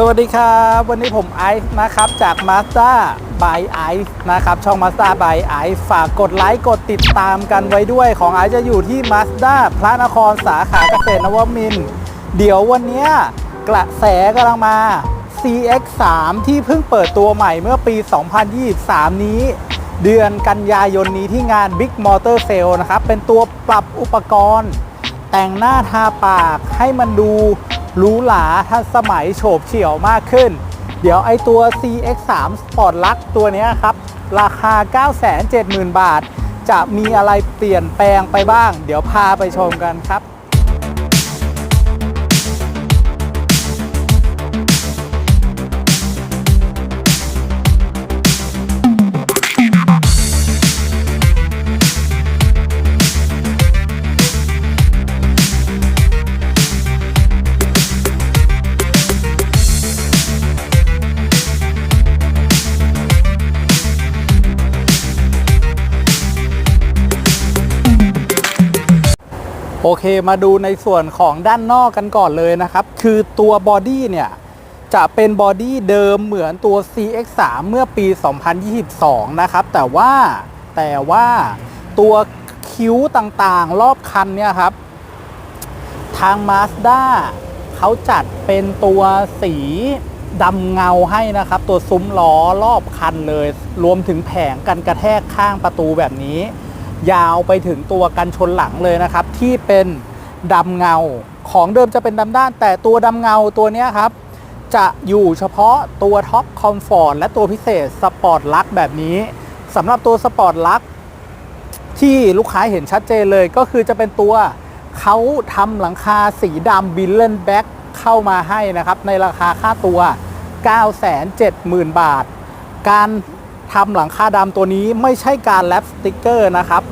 สวัสดีครับ วันนี้ผมไอซ์นะครับจาก Mazda by Ice นะครับ ช่อง Mazda by Ice ฝากกดไลค์กดติดตามกันไว้ด้วยของไอซ์จะอยู่ที่ Mazda พระนครสาขาเกษตรนวมิน เดี๋ยววันนี้กระแสกำลังมา CX3 ที่เพิ่งเปิดตัวใหม่เมื่อปี 2023 นี้ เดือนกันยายนนี้ที่งาน Big Motor Sale นะครับ เป็นตัวปรับอุปกรณ์ แต่งหน้าทาปากให้มันดู หรูหราทันสมัยโฉบเฉี่ยวมากขึ้น เดี๋ยวไอตัว CX3 Sport Lux ตัวนี้ครับ ราคา 970,000 บาท จะมีอะไรเปลี่ยนแปลงไปบ้าง เดี๋ยวพาไปชมกันครับ เคมาดูในส่วนของด้านนอกกันก่อนเลยนะครับ คือตัวบอดี้เนี่ยจะเป็นบอดี้เดิมเหมือนตัว CX3 เมื่อปี 2022 นะครับ แต่ว่าแต่ว่าตัวคิ้วต่างๆ รอบคันเนี่ยครับ ทาง Mazda เขาจัดเป็นตัวสีดำเงาให้นะครับ ตัวซุ้มล้อรอบคันเลย รวมถึงแผงกันกระแทกข้างประตูแบบนี้ ยาวไปถึงตัวกันชนหลังเลยนะครับ ที่เป็นดำเงาของเดิมจะเป็นดำด้าน แต่ตัวดำเงาตัวนี้ครับ จะอยู่เฉพาะตัวท็อปคอมฟอร์ตและตัวพิเศษสปอร์ตลักแบบนี้สำหรับตัวสปอร์ตลักที่ลูกค้าเห็นชัดเจนเลยก็คือจะเป็นตัวเขาทำหลังคาสีดำบิลเลนแบ็กเข้ามาให้นะครับ ในราคาค่าตัว 970,000 บาท การทำหลังคาดำตัวนี้ไม่ใช่การแรปสติกเกอร์นะครับ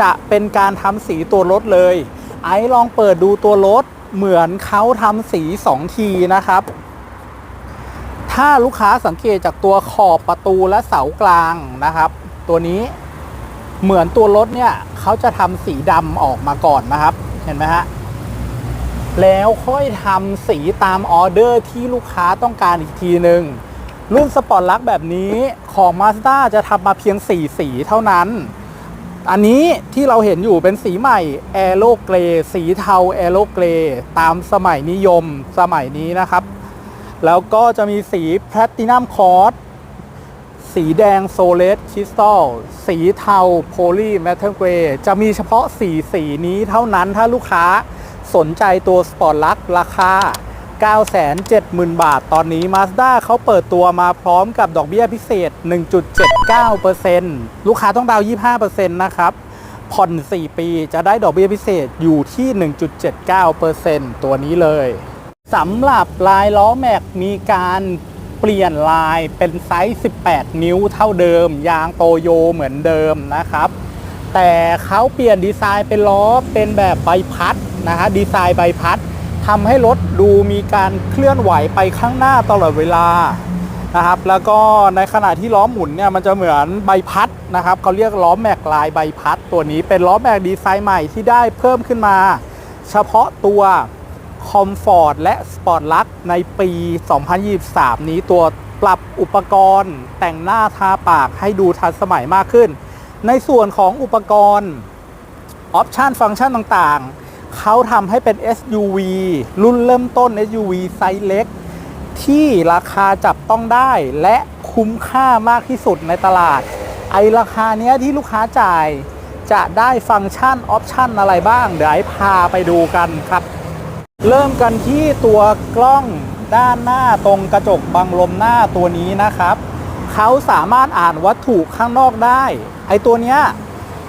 จะเป็นการทำสีตัวรถเลย ไอ้ลองเปิดดูตัวรถเหมือนเขาทำสี 2 ทีนะครับ ถ้าลูกค้าสังเกตจากตัวขอบประตูและเสากลางนะครับ ตัวนี้เหมือนตัวรถเนี่ยเขาจะทำสีดำออกมาก่อนนะครับ เห็นไหมฮะแล้วค่อยทำสีตามออเดอร์ที่ลูกค้าต้องการอีกทีหนึ่งรุ่นสปอร์ตลักแบบนี้ของ Mazda จะทำมาเพียง 4 สีเท่านั้น อันนี้ที่เราเห็นอยู่เป็นสีใหม่แอโรเกรสีเทาแอโรเกรตามสมัยนิยมสมัยนี้นะครับ แล้วก็จะมีสีแพลตินัมคอร์สสีแดงโซเลสคริสตัลสีเทาโพลีแมทเทอร์เกรจะมีเฉพาะสีสีนี้เท่านั้นถ้าลูกค้าสนใจตัวสปอร์ตลักราคา 970,000 บาท ตอนนี้ Mazda เขาเปิดตัวมาพร้อมกับดอกเบี้ยพิเศษ 1.79%ลูกค้าต้องดาวน์25%นะครับ ผ่อน 4 ปีจะได้ดอกเบี้ยพิเศษอยู่ที่ 1.79%ตัวนี้เลยสำหรับลายล้อแม็กมีการเปลี่ยนลายเป็นไซส์ 18 นิ้วเท่าเดิม ยางโตโยเหมือนเดิมนะครับ แต่เขาเปลี่ยนดีไซน์เป็นล้อเป็นแบบใบพัดนะฮะดีไซน์ใบพัด ทำให้รถดูมีการเคลื่อนไหวไปข้างหน้าตลอดเวลานะครับ แล้วก็ในขณะที่ล้อหมุนเนี่ยมันจะเหมือนใบพัดนะครับเขาเรียกล้อแม็กลายใบพัด ตัวนี้เป็นล้อแม็กดีไซน์ใหม่ที่ได้เพิ่มขึ้นมา เฉพาะตัวคอมฟอร์ตและสปอร์ตลักในปี 2023 นี้ตัวปรับอุปกรณ์แต่งหน้าทาปากให้ดูทันสมัยมากขึ้น ในส่วนของอุปกรณ์ออปชันฟังก์ชันต่างๆ เขาทำให้เป็น SUV รุ่นเริ่มต้น SUV ไซส์เล็ก ที่ราคาจับต้องได้และคุ้มค่ามากที่สุดในตลาด ไอราคาเนี้ยที่ลูกค้าจ่ายจะได้ฟังก์ชันออปชันอะไรบ้าง เดี๋ยวไอพาไปดูกันครับ เริ่มกันที่ตัวกล้องด้านหน้าตรงกระจกบังลมหน้าตัวนี้นะครับ เขาสามารถอ่านวัตถุข้างนอกได้ ไอตัวเนี้ย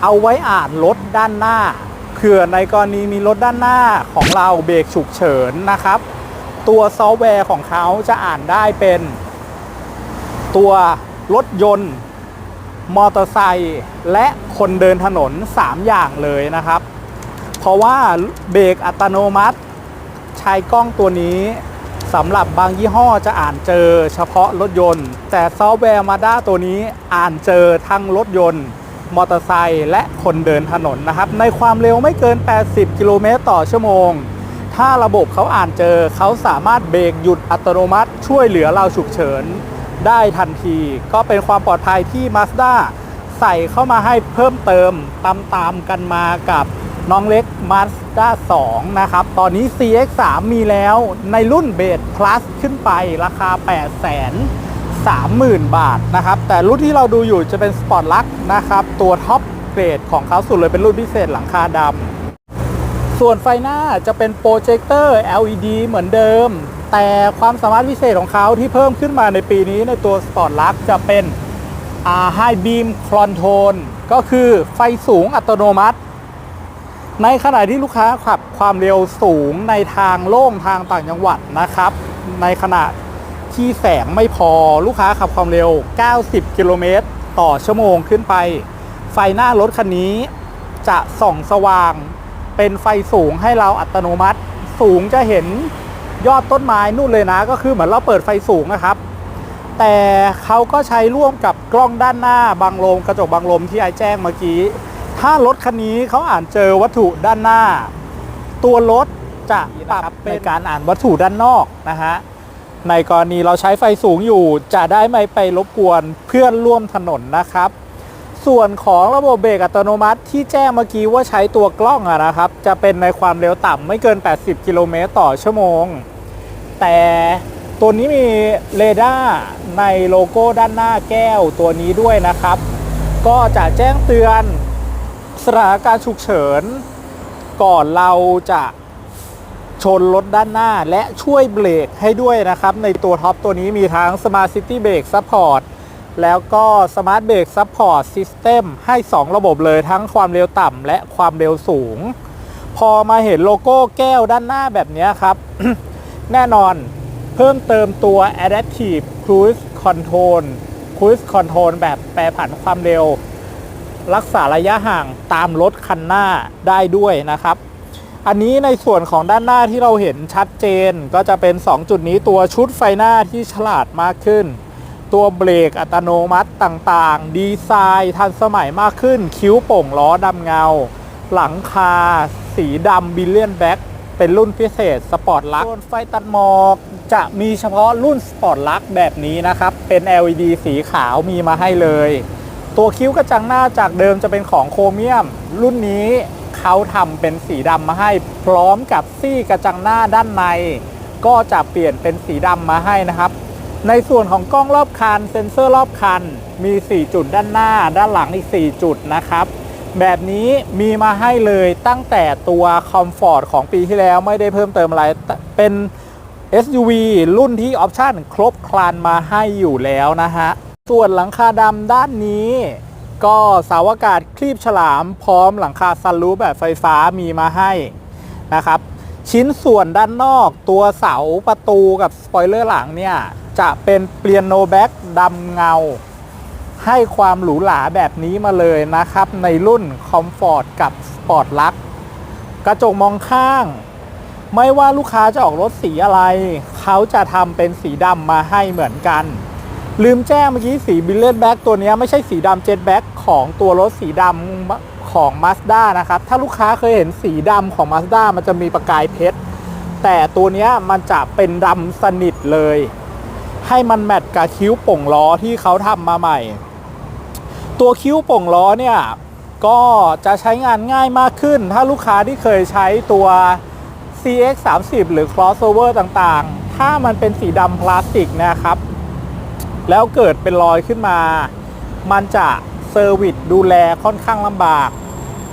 เอาไว้อ่านรถด้านหน้า เผื่อในกรณีมีรถด้านหน้าของเราเบรกฉุกเฉินนะครับ ตัวซอฟต์แวร์ของเขาจะอ่านได้เป็น ตัวรถยนต์ มอเตอร์ไซค์และคนเดินถนน 3 อย่างเลยนะครับ เพราะว่าเบรกอัตโนมัติ ใช้กล้องตัวนี้สำหรับบางยี่ห้อจะอ่านเจอเฉพาะรถยนต์ แต่ซอฟต์แวร์มาด้าตัวนี้อ่านเจอทั้งรถยนต์ มอเตอร์ไซค์และคนเดินถนนนะครับ ในความเร็วไม่เกิน 80 กิโลเมตรต่อชั่วโมง ถ้าระบบเขาอ่านเจอเขาสามารถเบรกหยุดอัตโนมัติ ช่วยเหลือเราฉุกเฉินได้ทันที ก็เป็นความปลอดภัยที่ Mazda ใส่เข้ามาให้เพิ่มเติมตามตามกันมากับน้องเล็ก Mazda 2 นะครับ ตอนนี้ CX3 มีแล้วในรุ่นเบส plus ขึ้นไปราคา 8 0 0 0 0 30,000 บาทนะครับ แต่รุ่นที่เราดูอยู่จะเป็น Sport Lux นะครับ ตัวท็อปเกรดของเขาสุดเลยเป็นรุ่นพิเศษหลังคาดำส่วนไฟหน้าจะเป็นโปรเจคเตอร์ LED เหมือนเดิม แต่ความสามารถพิเศษของเขาที่เพิ่มขึ้นมาในปีนี้ในตัว Sport Lux จะเป็น High Beam Control ก็คือไฟสูงอัตโนมัติ ในขณะที่ลูกค้าขับความเร็วสูงในทางโล่งทางต่างจังหวัดนะครับ ในขณะ ที่แสงไม่พอลูกค้าขับความเร็ว 90 กิโลเมตรต่อชั่วโมงขึ้นไป ไฟหน้ารถคันนี้จะส่องสว่าง เป็นไฟสูงให้เราอัตโนมัติ สูงจะเห็นยอดต้นไม้นู่นเลยนะ ก็คือเหมือนเราเปิดไฟสูงนะครับ แต่เขาก็ใช้ร่วมกับกล้องด้านหน้าบังลมกระจกบังลมที่ไอแจ้งเมื่อกี้ ถ้ารถคันนี้เขาอ่านเจอวัตถุด้านหน้า ตัวรถจะปรับเป็นการอ่านวัตถุด้านนอกนะฮะ ในกรณีเราใช้ไฟสูงอยู่ จะได้ไม่ไปรบกวนเพื่อนร่วมถนนนะครับ ส่วนของระบบเบรกอัตโนมัติที่แจ้งเมื่อกี้ว่าใช้ตัวกล้องอะนะครับ จะเป็นในความเร็วต่ำไม่เกิน 80 กิโลเมตรต่อชั่วโมง แต่ตัวนี้มีเรดาร์ในโลโก้ด้านหน้าแก้วตัวนี้ด้วยนะครับ ก็จะแจ้งเตือนสถานการณ์ฉุกเฉิน ก่อนเราจะ ชนรถด้านหน้าและช่วยเบรกให้ด้วยนะครับ ในตัวท็อปตัวนี้มีทั้ง Smart City Brake Support แล้วก็ Smart Brake Support System ให้ 2 ระบบเลยทั้งความเร็วต่ำและความเร็วสูง พอมาเห็นโลโก้แก้วด้านหน้าแบบนี้ครับ แน่นอนเพิ่มเติมตัว Adaptive Cruise Control Cruise Control แบบแปรผันความเร็ว รักษาระยะห่างตามรถคันหน้าได้ด้วยนะครับ อันนี้ในส่วนของด้านหน้าที่เราเห็นชัดเจนก็จะเป็น 2 จุดนี้ตัวชุดไฟหน้าที่ฉลาดมากขึ้น ตัวเบรกอัตโนมัติต่างๆ ดีไซน์ทันสมัยมากขึ้น คิ้วโป่งล้อดำเงา หลังคา สีดำบิลเลียนแบ็กเป็นรุ่นพิเศษสปอร์ตลักส่วนไฟตัดหมอกจะมีเฉพาะรุ่นสปอร์ตลักแบบนี้นะครับ เป็น LED สีขาวมีมาให้เลย ตัวคิ้วกระจังหน้าจากเดิมจะเป็นของโครเมียม รุ่นนี้ เขาทำเป็นสีดำมาให้พร้อมกับซี่กระจังหน้าด้านใน ก็จะเปลี่ยนเป็นสีดำมาให้นะครับ ในส่วนของกล้องรอบคัน เซ็นเซอร์รอบคัน มี 4 จุดด้านหน้า ด้านหลังอีก 4 จุดนะครับ แบบนี้มีมาให้เลยตั้งแต่ตัวคอมฟอร์ตของปีที่แล้วไม่ได้เพิ่มเติมอะไรเป็น SUV รุ่นที่ออปชั่นครบครันมาให้อยู่แล้วนะฮะ ส่วนหลังคาดำด้านนี้ ก็เสาอากาศคลีบฉลามพร้อมหลังคาซันรูฟแบบไฟฟ้ามีมาให้นะครับ ชิ้นส่วนด้านนอกตัวเสาประตูกับสปอยเลอร์หลังเนี่ย จะเป็นเปลี่ยนโนแบ็กดำเงา ให้ความหรูหราแบบนี้มาเลยนะครับ ในรุ่น Comfort กับ Sport Lux กระจกมองข้าง ไม่ว่าลูกค้าจะออกรถสีอะไร เขาจะทำเป็นสีดำมาให้เหมือนกัน ลืมแจ้งเมื่อกี้สีบิลเลนแบ็กตัวนี้ไม่ใช่สีดำเจ็ตแบ็กของตัวรถสีดำของ Mazda นะครับ ถ้าลูกค้าเคยเห็นสีดำของ Mazda มันจะมีประกายเพชร แต่ตัวนี้มันจะเป็นดำสนิทเลย ให้มันแมทกับคิ้วป่งล้อที่เขาทำมาใหม่ ตัวคิ้วป่งล้อเนี่ยก็จะใช้งานง่ายมากขึ้น ถ้าลูกค้าที่เคยใช้ตัว CX 3 0หรือ crossover ต่างๆ ถ้ามันเป็นสีดำพลาสติกนะครับ แล้วเกิดเป็นรอยขึ้นมา มันจะเซอร์วิสดูแลค่อนข้างลำบาก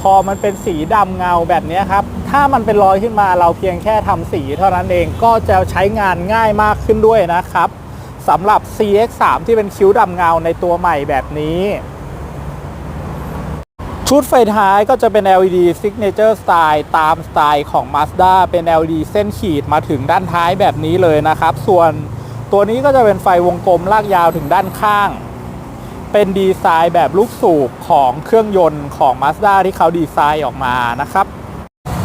พอมันเป็นสีดำเงาแบบนี้ครับ ถ้ามันเป็นรอยขึ้นมาเราเพียงแค่ทำสีเท่านั้นเองก็จะใช้งานง่ายมากขึ้นด้วยนะครับสำหรับ CX3 ที่เป็นคิ้วดำเงาในตัวใหม่แบบนี้ ชุดไฟท้ายก็จะเป็น LED Signature Style ตามสไตล์ของ Mazda เป็น LED เส้นขีดมาถึงด้านท้ายแบบนี้เลยนะครับ ส่วน ตัวนี้ก็จะเป็นไฟวงกลมลากยาวถึงด้านข้าง เป็นดีไซน์แบบลูกสูบของเครื่องยนต์ของ Mazda ที่เขาดีไซน์ออกมานะครับ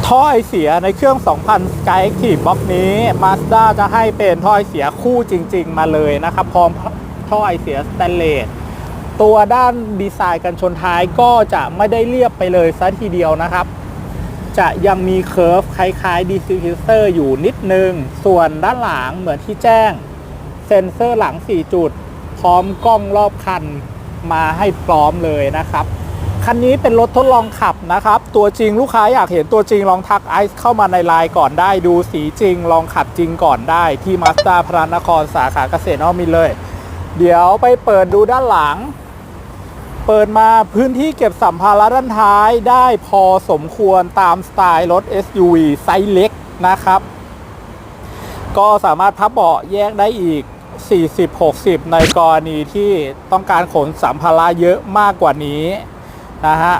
ท่อไอเสียในเครื่อง 2,000 Sky Active Box นี้ Mazda จะให้เป็นท่อไอเสียคู่จริง ๆ มาเลยนะครับ พร้อมท่อไอเสียสแตนเลสตัวด้านดีไซน์กันชนท้ายก็จะไม่ได้เรียบไปเลยซะทีเดียวนะครับ จะยังมีเคอร์ฟคล้ายๆ diffuser อยู่นิดนึง ส่วนด้านหลังเหมือนที่แจ้ง เซ็นเซอร์หลัง 4 จุด พร้อมกล้องรอบคันมาให้พร้อมเลยนะครับ คันนี้เป็นรถทดลองขับนะครับ ตัวจริงลูกค้าอยากเห็นตัวจริงลองทักไอซ์เข้ามาในไลน์ก่อนได้ ดูสีจริงลองขับจริงก่อนได้ที่มาสด้าพระนครสาขาเกษตรนวมินเลย เดี๋ยวไปเปิดดูด้านหลัง เปิดมาพื้นที่เก็บสัมภาระด้านท้ายได้พอสมควรตามสไตล์รถ SUV ไซส์เล็กนะครับก็สามารถพับเบาะแยกได้อีก 40-60 ในกรณีที่ต้องการขนสัมภาระเยอะมากกว่านี้นะฮะ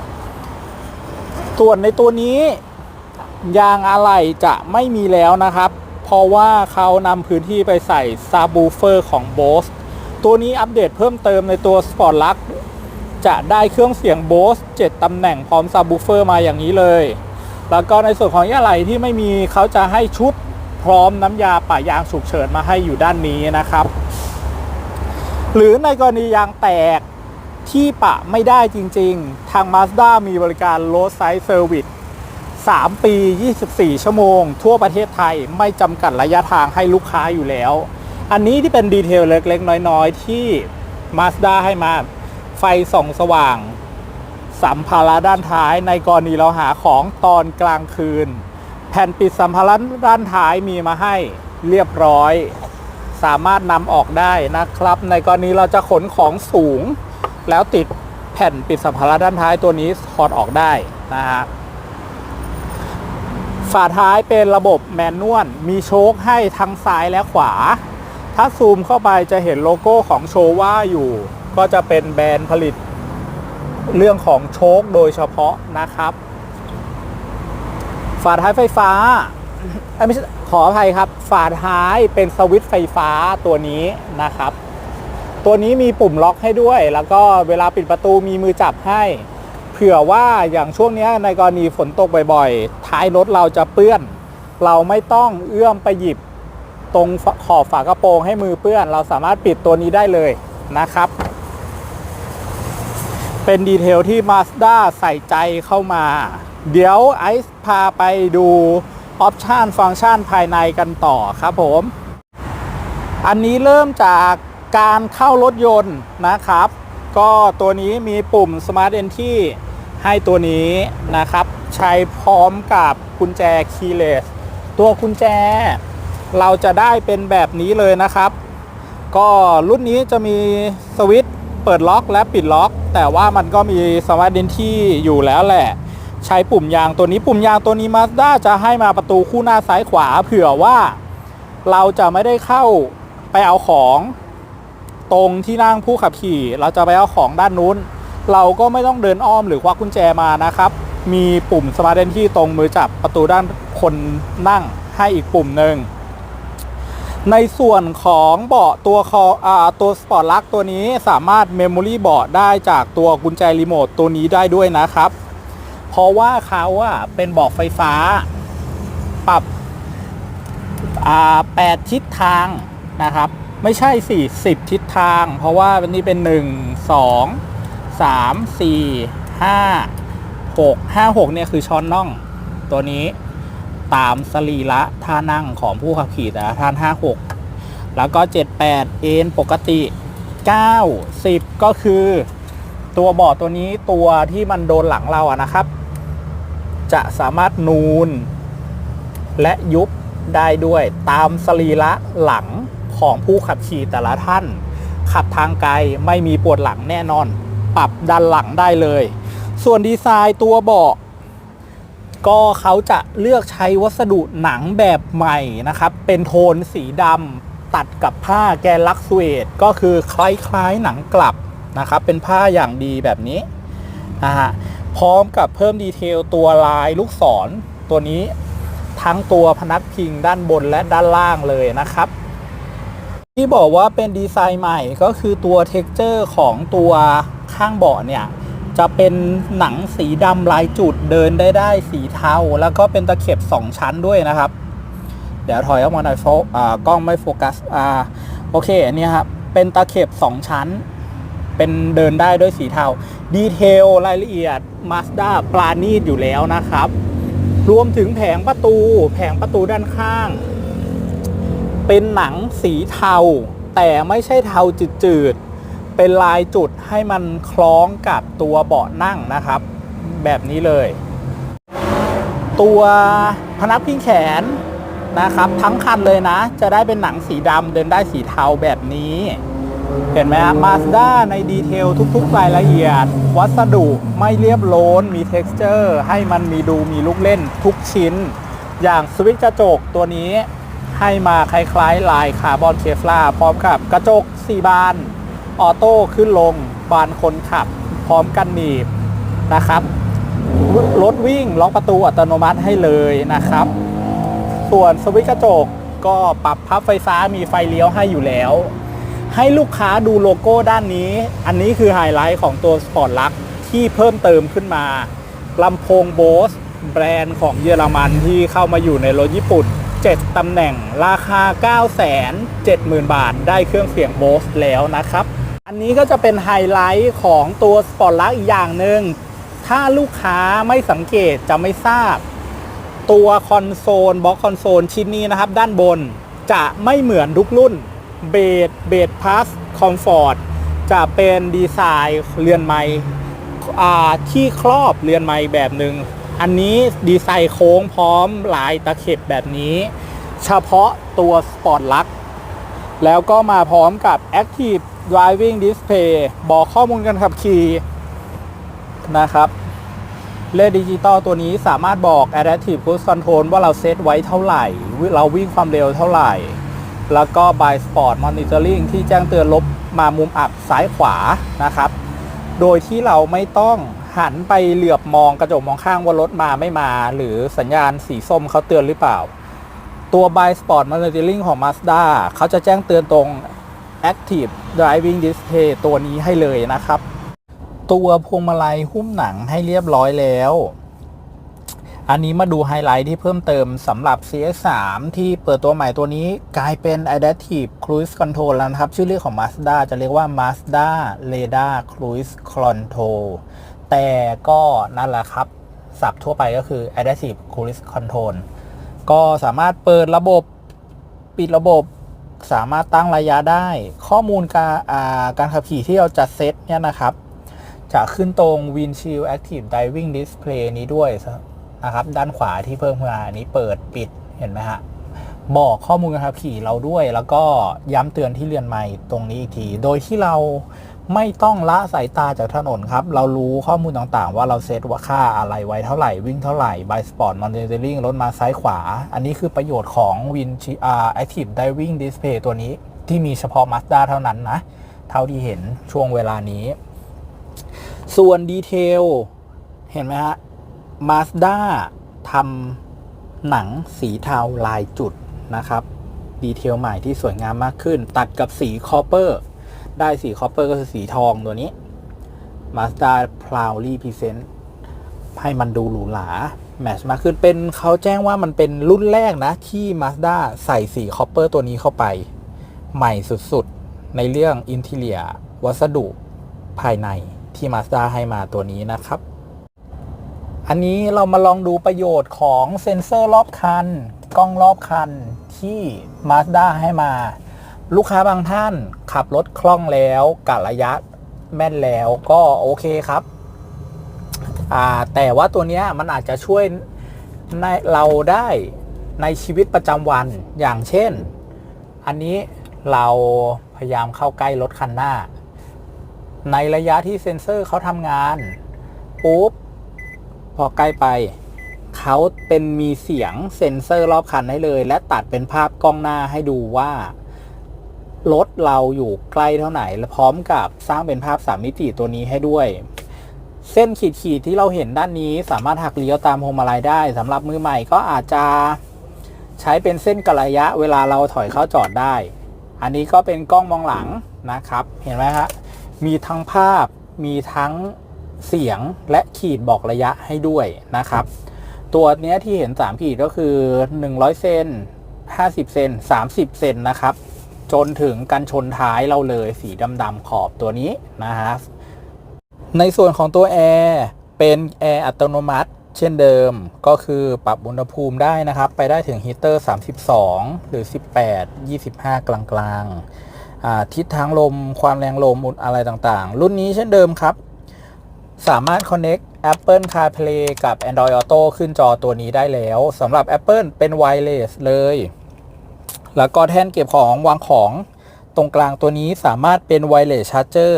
ส่วนในตัวนี้ยางอะไหล่จะไม่มีแล้วนะครับ เพราะว่าเขานำพื้นที่ไปใส่ซาบูเฟอร์ของ Bose ตัวนี้อัปเดตเพิ่มเติมในตัว Sport l u x จะได้เครื่องเสียง Bose 7ตำแหน่งพร้อมซาบูเฟอร์มาอย่างนี้เลย แล้วก็ในส่วนของยาไหล่ที่ไม่มีเขาจะให้ชุด พร้อมน้ำยาป่ายางฉุกเฉินมาให้อยู่ด้านนี้นะครับ หรือในกรณียางแตกที่ปะไม่ได้จริงๆ ทาง Mazda มีบริการ Road Side Service 3 ปี 24 ชั่วโมง ทั่วประเทศไทยไม่จำกัดระยะทางให้ลูกค้าอยู่แล้ว อันนี้ที่เป็นดีเทลเล็กๆ น้อยๆ ที่ Mazda ให้มาไฟส่องสว่าง สัมภาระด้านท้ายในกรณีเราหาของตอนกลางคืน แผ่นปิดสัมภาระด้านท้ายมีมาให้เรียบร้อย สามารถนำออกได้นะครับ ในกรณีเราจะขนของสูง แล้วติดแผ่นปิดสัมภาระด้านท้ายตัวนี้ถอดออกได้นะฮะฝาท้ายเป็นระบบแมนนวลมีโชคให้ทั้งซ้ายและขวา ถ้าซูมเข้าไปจะเห็นโลโก้ของโชว่าอยู่ ก็จะเป็นแบรนด์ผลิตเรื่องของโชคโดยเฉพาะนะครับ ฝาท้ายไฟฟ้าไม่ใช่ขออภัยครับ ฝาท้ายเป็นสวิตช์ไฟฟ้าตัวนี้นะครับ ตัวนี้มีปุ่มล็อกให้ด้วย แล้วก็เวลาปิดประตูมีมือจับให้ เผื่อว่าอย่างช่วงนี้ในกรณีฝนตกบ่อยๆ ท้ายรถเราจะเปื้อน เราไม่ต้องเอื้อมไปหยิบตรงขอบฝากระโปรงให้มือเปื้อน เราสามารถปิดตัวนี้ได้เลยนะครับ เป็นดีเทลที่ Mazda ใส่ใจเข้ามา เดี๋ยวไอซ์พาไปดูออปชันฟังก์ชันภายในกันต่อครับผม อันนี้เริ่มจากการเข้ารถยนต์นะครับ ก็ตัวนี้มีปุ่ม Smart Entry ให้ตัวนี้นะครับ ใช้พร้อมกับกุญแจ Keyless ตัวกุญแจ เราจะได้เป็นแบบนี้เลยนะครับ ก็รุ่นนี้จะมีสวิตช์เปิดล็อกและปิดล็อก แต่ว่ามันก็มีสมาร์ทเดนที่อยู่แล้วแหละ ใช้ปุ่มยางตัวนี้ปุ่มยางตัวนี้ Mazda จะให้มาประตูคู่หน้าซ้ายขวา เผื่อว่าเราจะไม่ได้เข้าไปเอาของตรงที่นั่งผู้ขับขี่ เราจะไปเอาของด้านนู้น เราก็ไม่ต้องเดินอ้อมหรือควักกุญแจมานะครับ มีปุ่มสมาร์ทเดนที่ตรงมือจับประตูด้านคนนั่งให้อีกปุ่มหนึ่งในส่วนของเบาะตัวคออ่าตัวสปอร์ตลักตัวนี้สามารถเมมโมรี่เบาะได้จากตัวกุญแจรีโมทตัวนี้ได้ด้วยนะครับ เพราะว่าเขาอะเป็นบาะไฟฟ้า ปรับแปดทิศทางนะครับ ไม่ใช่สี่สิบทิศทาง เพราะว่าวันนี้เป็นหนึ่งสองสามสี่ห้าหกห้าหกเนี่ยคือช้อนน่องตัวนี้ตามสรีระท่านั่งของผู้ขับขี่แต่ละท่าน 56 แล้วก็ 78 เอนปกติ 9 10 ก็คือ ตัวบาะตัวนี้ตัวที่มันโดนหลังเราอะนะครับ จะสามารถนูน และยุบได้ด้วยตามสรีระหลังของผู้ขับขี่แต่ละท่าน ขับทางไกลไม่มีปวดหลังแน่นอน ปรับด้านหลังได้เลย ส่วนดีไซน์ตัวเบาะก็เขาจะเลือกใช้วัสดุหนังแบบใหม่นะครับ เป็นโทนสีดำตัดกับผ้าแกลักซ์เวทก็คือคล้ายๆหนังกลับนะครับ เป็นผ้าอย่างดีแบบนี้นะฮะ พร้อมกับเพิ่มดีเทลตัวลายลูกศรตัวนี้ทั้งตัวพนักพิงด้านบนและด้านล่างเลยนะครับ ที่บอกว่าเป็นดีไซน์ใหม่ก็คือตัวเท็กเจอร์ของตัวข้างเบาะเนี่ย จะเป็นหนังสีดำลายจุดเดินได้ได้สีเทาแล้วก็เป็นตะเข็บ 2 ชั้นด้วยนะครับ เดี๋ยวถอยออกมาหน่อยโฟกล้องไม่โฟกัสอ่าโอเคอันนี้ครับเป็นตะเข็บ 2 ชั้น เป็นเดินได้ด้วยสีเทา ดีเทลรายละเอียด Mazda ปราณีตอยู่แล้วนะครับ รวมถึงแผงประตู แผงประตูด้านข้าง เป็นหนังสีเทา แต่ไม่ใช่เทาจืดๆ เป็นลายจุดให้มันคล้องกับตัวเบาะนั่งนะครับ แบบนี้เลย ตัวพนักพิงแขนนะครับ ทั้งคันเลยนะ จะได้เป็นหนังสีดำเดินได้สีเทาแบบนี้ เห็นไหมครับมาสด้าในดีเทลทุกๆรายละเอียด วัสดุไม่เรียบโลนมี t e x t อร์ให้มันมีดูมีลูกเล่นทุกชิ้น อย่างสวิตช์กระจกตัวนี้ให้มาคล้ายๆ ลายคาร์บอนเคฟลาพร้อมกับกระจก 4 บาน ออโต้ขึ้นลง บานคนขับ พร้อมกันหนีบนะครับรถวิ่งล็อกประตูอัตโนมัติให้เลยนะครับ ส่วนสวิตช์กระจกก็ปรับพับไฟฟ้ามีไฟเลี้ยวให้อยู่แล้ว ให้ลูกค้าดูโลโก้ด้านนี้ อันนี้คือไฮไลท์ของตัวสปอร์ตลักที่เพิ่มเติมขึ้นมาลำโพงโบสแบรนด์ของเยอรมันที่เข้ามาอยู่ในรถญี่ปุ่น 7 ตำแหน่งราคา 970,000 บาท ได้เครื่องเสียงโบสแล้วนะครับ อันนี้ก็จะเป็นไฮไลท์ของตัวสปอร์ตลักอีกอย่างหนึ่งถ้าลูกค้าไม่สังเกตจะไม่ทราบ ตัวคอนโซลบล็อกคอนโซลชิ้นนี้นะครับ ด้านบนจะไม่เหมือนทุกรุ่น เบดเบดพาสคอมฟอร์ตจะเป็นดีไซน์เรือนไม้อ่ที่ครอบเรือนไม้แบบหนึ่งอันนี้ดีไซน์โค้งพร้อมลายตะเข็บแบบนี้ เฉพาะตัวสปอร์ตลักแล้วก็มาพร้อมกับ Active Driving Display บอกข้อมูลการขับขี่นะครับเลขดิจิตอลตัวนี้สามารถบอก Adaptive Cruise Control ว่าเราเซตไว้เท่าไหร่ เราวิ่งความเร็วเท่าไหร่ แล้วก็ By Sport Monitoring ที่แจ้งเตือนลบมามุมอับซ้ายขวานะครับ โดยที่เราไม่ต้องหันไปเหลือบมองกระจกมองข้างว่ารถมาไม่มา หรือสัญญาณสีส้มเขาเตือนหรือเปล่า ตัว By Sport Monitoring ของ Mazda เขาจะแจ้งเตือนตรง Active Driving Display ตัวนี้ให้เลยนะครับ ตัวพวงมาลัยหุ้มหนังให้เรียบร้อยแล้ว อันนี้มาดูไฮไลท์ที่เพิ่มเติมสำหรับ CS3 ที่เปิดตัวใหม่ตัวนี้กลายเป็น Adaptive Cruise Control แล้วนะครับ ชื่อเรียกของ Mazda จะเรียกว่า Mazda Radar Cruise Control แต่ก็นั่นแหละครับศัพท์ทั่วไปก็คือ Adaptive Cruise Control ก็สามารถเปิดระบบปิดระบบสามารถตั้งระยะได้ ข้อมูลการการขับขี่ที่เราจัดเซตเนี่ยนะครับ จะขึ้นตรง Windshield Active Diving Display นี้ด้วย นะครับ ด้านขวาที่เพิ่มมาอันนี้เปิดปิดเห็นไหมฮะบอกข้อมูลการขับขี่เราด้วย แล้วก็ย้ำเตือนที่เรือนไม้ตรงนี้อีกที โดยที่เราไม่ต้องละสายตาจากถนนครับ เรารู้ข้อมูลต่างๆ ว่าเราเซตว่าค่าอะไรไว้เท่าไหร่ วิ่งเท่าไหร่ by sport monitoring รถมาซ้ายขวา อันนี้คือประโยชน์ของ Win Active Diving Display ตัวนี้ที่มีเฉพาะ Mazda เท่านั้นนะ เท่าที่เห็นช่วงเวลานี้ ส่วนดีเทลเห็นไหมฮะ Mazda ทำหนังสีเทาลายจุดนะครับ ดีเทลใหม่ที่สวยงามมากขึ้น ตัดกับสีคอปเปอร์ ได้สีคอปเปอร์ก็คือสีทองตัวนี้ Mazda proudly present ให้มันดูหรูหราแมช์มากขึ้นเป็นเขาแจ้งว่ามันเป็นรุ่นแรกนะ ที่ Mazda ใส่สีคอปเปอร์ตัวนี้เข้าไป ใหม่สุดๆ ในเรื่องอินทีเลียวัสดุภายในที่ Mazda ให้มาตัวนี้นะครับ อันนี้เรามาลองดูประโยชน์ของเซ็นเซอร์รอบคัน กล้องรอบคันที่ Mazda ให้มา ลูกค้าบางท่านขับรถคล่องแล้วกะระยะแม่นแล้วก็โอเคครับแต่ว่าตัวนี้มันอาจจะช่วยในเราได้ในชีวิตประจำวันอย่างเช่น อันนี้เราพยายามเข้าใกล้รถคันหน้า ในระยะที่เซ็นเซอร์เขาทำงานปุ๊บ พอใกล้ไปเขาเป็นมีเสียงเซ็นเซอร์รอบคันให้เลย และตัดเป็นภาพกล้องหน้าให้ดูว่ารถเราอยู่ใกล้เท่าไหร่และพร้อมกับสร้างเป็นภาพสามมิติตัวนี้ให้ด้วย เส้นขีดขีดที่เราเห็นด้านนี้สามารถหักเลี้ยวตามพวงมาลัยได้สำหรับมือใหม่ก็อาจจะใช้เป็นเส้นกระยะเวลาเราถอยเข้าจอดได้ อันนี้ก็เป็นกล้องมองหลังนะครับ เห็นไหมฮะมีทั้งภาพมีทั้ง เสียงและขีดบอกระยะให้ด้วยนะครับ ตัวเนี้ยที่เห็น 3 ขีดก็คือ 100 เซน50 เซน30 เซนนะครับ จนถึงกันชนท้ายเราเลยสีดำๆขอบตัวนี้นะฮะในส่วนของตัวแอร์เป็นแอร์อัตโนมัติเช่นเดิมก็คือปรับอุณหภูมิได้นะครับ ไปได้ถึงฮีเตอร์ 32 หรือ 18 25 กลางๆทิศทางลมความแรงลมอะไรต่างๆ รุ่นนี้เช่นเดิมครับ สามารถ Connect Apple CarPlay กับ Android Auto ขึ้นจอตัวนี้ได้แล้วสำหรับ Apple เป็น Wireless เลย แล้วก็แท่นเก็บของวางของตรงกลางตัวนี้สามารถเป็น Wireless Charger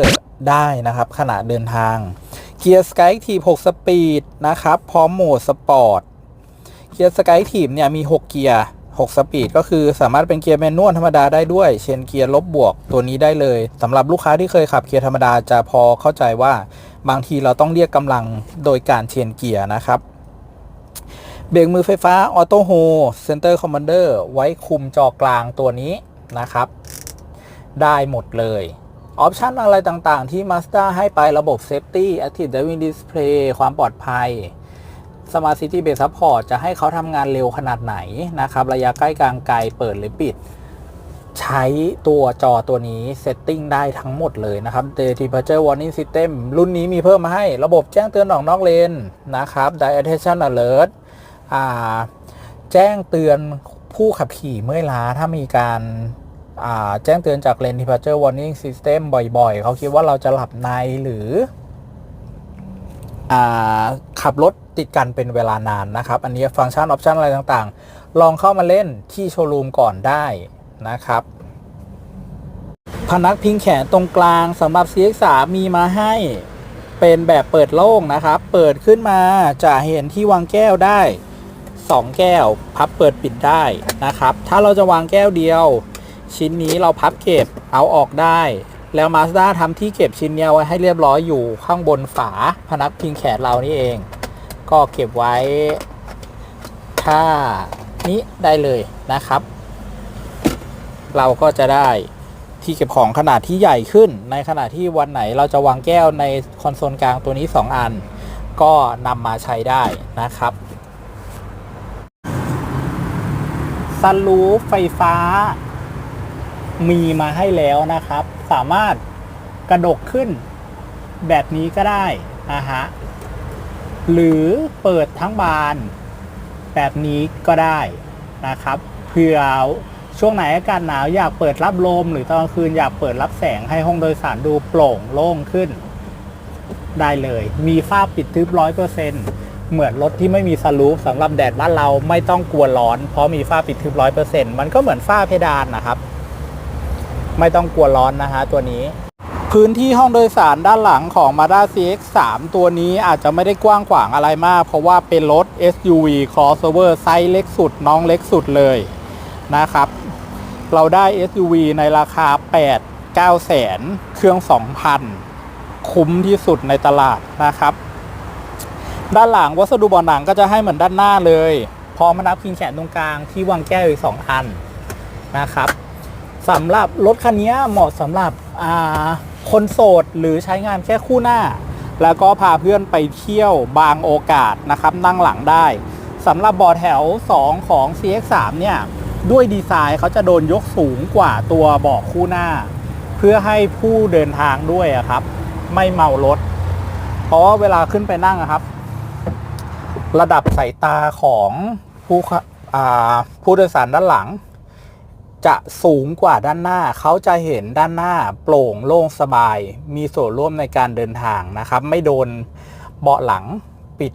ได้นะครับ ขณะเดินทาง เกียร์สกายที6สปีดนะครับ พร้อมโหมดสปอร์ต เกียร์สกายทีเนี่ยมี 6 เกียร์ 6 สปีดก็คือสามารถเป็นเกียร์แมนนวลธรรมดาได้ด้วย เช่นเกียร์ลบบวกตัวนี้ได้เลยสำหรับลูกค้าที่เคยขับเกียร์ธรรมดาจะพอเข้าใจว่าบางทีเราต้องเรียกกำลังโดยการเชนเกียร์นะครับเบรกมือไฟฟ้าออโต้โฮเซนเตอร์คอมมานเดอร์ไว้คุมจอกลางตัวนี้นะครับ ได้หมดเลยออปชันอะไรต่างๆ ที่ Mazda ให้ไประบบ Safety Active Driving Display ความปลอดภัย Smart City Base Support จะให้เขาทำงานเร็วขนาดไหนนะครับ ระยะใกล้กลางไกลเปิดหรือปิด ใช้ตัวจอตัวนี้เซตติ้งได้ทั้งหมดเลยนะครับ The Departure Warning System รุ่นนี้มีเพิ่มมาให้ระบบแจ้งเตือนออกนอกเลนนะครับ Drive Attention Alert อ่าแจ้งเตือนผู้ขับขี่เมื่อยล้าถ้ามีการแจ้งเตือนจาก Lane Departure Warning System บ่อยๆ เขาคิดว่าเราจะหลับในหรืออขับรถ ติดกันเป็นเวลานานนะครับ อันนี้ฟังก์ชันออปชันอะไรต่างๆ ลองเข้ามาเล่นที่โชว์รูมก่อนได้นะครับ พนักพิงแขนตรงกลางสำหรับ CX3 มีมาให้เป็นแบบเปิดโล่งนะครับ เปิดขึ้นมาจะเห็นที่วางแก้วได้ 2 แก้ว พับเปิดปิดได้นะครับ ถ้าเราจะวางแก้วเดียว ชิ้นนี้เราพับเก็บเอาออกได้ แล้ว Mazda ทำที่เก็บชิ้นเนี้ไว้ให้เรียบร้อยอยู่ข้างบนฝาพนักพิงแขนเรานี่เอง ก็เก็บไว้ถ้านี้ได้เลยนะครับ เราก็จะได้ที่เก็บของขนาดที่ใหญ่ขึ้น ในขณะที่วันไหนเราจะวางแก้วในคอนโซลกลางตัวนี้ 2 อัน ก็นำมาใช้ได้นะครับซันรูฟไฟฟ้ามีมาให้แล้วนะครับ สามารถกระดกขึ้นแบบนี้ก็ได้นะฮะ หรือเปิดทั้งบานแบบนี้ก็ได้นะครับเผื่อช่วงไหนอากาศหนาวอยากเปิดรับลม หรือตอนกลางคืนอยากเปิดรับแสงให้ห้องโดยสารดูโปร่งโล่งขึ้น ได้เลย มีฝ้าปิดทึบร้อยเปอร์เซ็นเหมือนรถที่ไม่มีสลูปสำหรับแดดบ้านเราไม่ต้องกลัวร้อน เพราะมีฝ้าปิดทึบร้อยเปอร์เซ็นมันก็เหมือนฝ้าเพดานนะครับ ไม่ต้องกลัวร้อนนะฮะตัวนี้ พื้นที่ห้องโดยสารด้านหลังของ Mazda CX-3 ตัวนี้อาจจะไม่ได้กว้างขวางอะไรมาก เพราะว่าเป็นรถ SUV crossover ไซส์เล็กสุดน้องเล็กสุดเลยนะครับ เราได้ SUV ในราคา 8 9แสนเครื่อง 2,000 คุ้มที่สุดในตลาดนะครับ ด้านหลังวัสดุบาะหนังก็จะให้เหมือนด้านหน้าเลย พร้อมมานับพิงแขนตรงกลางที่วางแก้วอีก 2 อันนะครับ สำหรับรถคันนี้เหมาะสำหรับคนโสดหรือใช้งานแค่คู่หน้า แล้วก็พาเพื่อนไปเที่ยวบางโอกาสนะครับนั่งหลังได้สำหรับเบาะแถว 2 ของ CX3 เนี่ยด้วยดีไซน์เขาจะโดนยกสูงกว่าตัวเบาะคู่หน้า เพื่อให้ผู้เดินทางด้วยอะครับ ไม่เมารถ เพราะว่าเวลาขึ้นไปนั่งอะครับ ระดับสายตาของผู้ขับอ่าผู้โดยสารด้านหลัง จะสูงกว่าด้านหน้า เขาจะเห็นด้านหน้าโปร่งโล่งสบาย มีส่วนร่วมในการเดินทางนะครับ ไม่โดนเบาะหลังปิด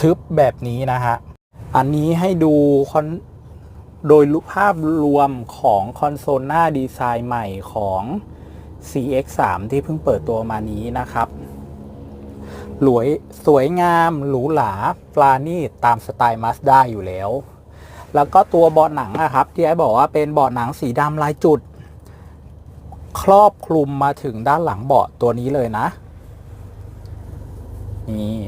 ทึบแบบนี้นะฮะ อันนี้ให้ดูคอนโดยรูปภาพรวมของคอนโซลหน้าดีไซน์ใหม่ของ CX3 ที่เพิ่งเปิดตัวมานี้นะครับหลวยสวยงาม หรูหราปราณีตตามสไตล์ Mazda อยู่แล้ว แล้วก็ตัวเบาะหนังนะครับ ที่ไอ้บอกว่าเป็นเบาะหนังสีดำลายจุด ครอบคลุมมาถึงด้านหลังเบาะตัวนี้เลยนะ นี่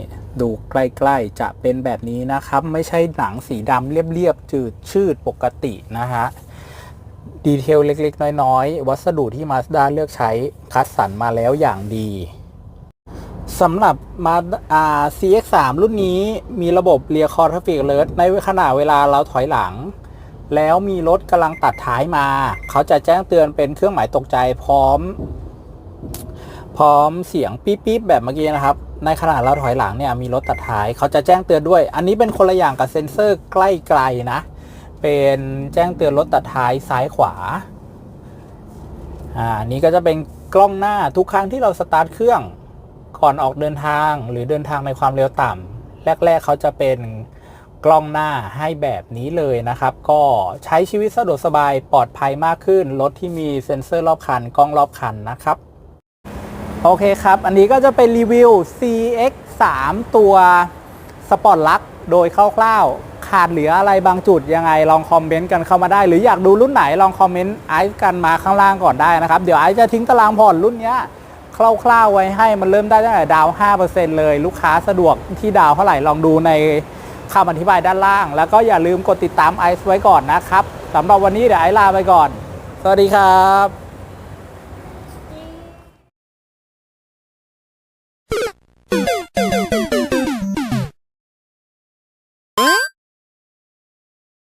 ดูใกล้ๆจะเป็นแบบนี้นะครับ ไม่ใช่หนังสีดำเรียบๆจืดชืดปกตินะฮะดีเทลเล็กๆ น้อยๆ วัสดุที่ Mazda เลือกใช้คัดสรรมาแล้วอย่างดี สำหรับมาอ่า CX3 รุ่นนี้มีระบบ Rear Core Traffic Alert ในขณะเวลาเราถอยหลัง แล้วมีรถกำลังตัดท้ายมา เขาจะแจ้งเตือนเป็นเครื่องหมายตกใจพร้อม พร้อมเสียงปี๊บๆแบบเมื่อกี้นะครับ ในขณะเราถอยหลังเนี่ยมีรถตัดท้าย เขาจะแจ้งเตือนด้วย อันนี้เป็นคนละอย่างกับเซ็นเซอร์ใกล้ไกลนะ เป็นแจ้งเตือนรถตัดท้ายซ้ายขวาอ่านี้ก็จะเป็นกล้องหน้าทุกครั้งที่เราสตาร์ทเครื่อง ก่อนออกเดินทางหรือเดินทางในความเร็วต่ำแรก ๆ เขาจะเป็นกล้องหน้าให้แบบนี้เลยนะครับ ก็ใช้ชีวิตสะดวกสบายปลอดภัยมากขึ้น รถที่มีเซ็นเซอร์รอบคัน กล้องรอบคันนะครับ โอเคครับ อันนี้ก็จะเป็นรีวิว CX 3 ตัวสปอร์ตลักโดยคร่าวๆ ขาดเหลืออะไรบางจุดยังไงลองคอมเมนต์กันเข้ามาได้ หรืออยากดูรุ่นไหนลองคอมเมนต์ไอซ์กันมาข้างล่างก่อนได้นะครับ เดี๋ยวไอซ์จะทิ้งตารางผ่อนรุ่นเนี้ย คร่าวๆไว้ให้มันเริ่มได้ตั้งแต่ดาวน์5%เลย ลูกค้าสะดวกที่ดาวเท่าไหร่ลองดูในคำอธิบายด้านล่าง แล้วก็อย่าลืมกดติดตามไอซ์ไว้ก่อนนะครับสำหรับวันนี้เดี๋ยวไอซ์ลาไปก่อน สวัสดีครับ